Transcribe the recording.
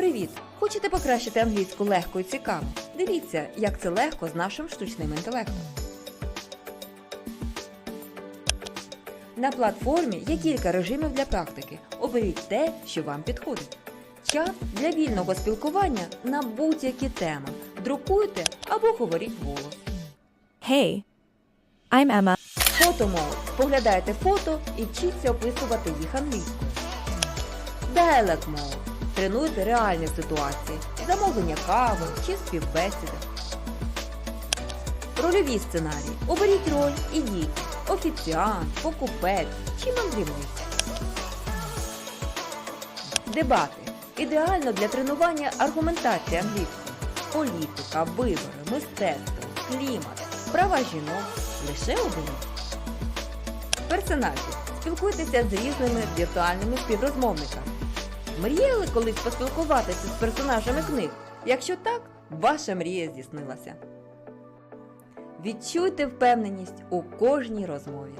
Привіт! Хочете покращити англійську легко і цікаво? Дивіться, як це легко з нашим штучним інтелектом. На платформі є кілька режимів для практики. Оберіть те, що вам підходить. Чат для вільного спілкування на будь-які теми. Друкуйте або говоріть голос. Hey, I'm Emma. Фотомод. Поглядайте фото і вчіться описувати їх англійською. Dialect Mode. Тренуйте реальні ситуації, замовлення кави чи співбесіди. Рольові сценарії. Оберіть роль і дійте. Офіціант, покупець чи мандрівниця. Дебати. Ідеально для тренування аргументації англійської. Політика, вибори, мистецтво, клімат, права жінок. Лише оберіть. Персонажі. Спілкуйтеся з різними віртуальними співрозмовниками. Мріяли колись поспілкуватися з персонажами книг? Якщо так, ваша мрія здійснилася. Відчуйте впевненість у кожній розмові.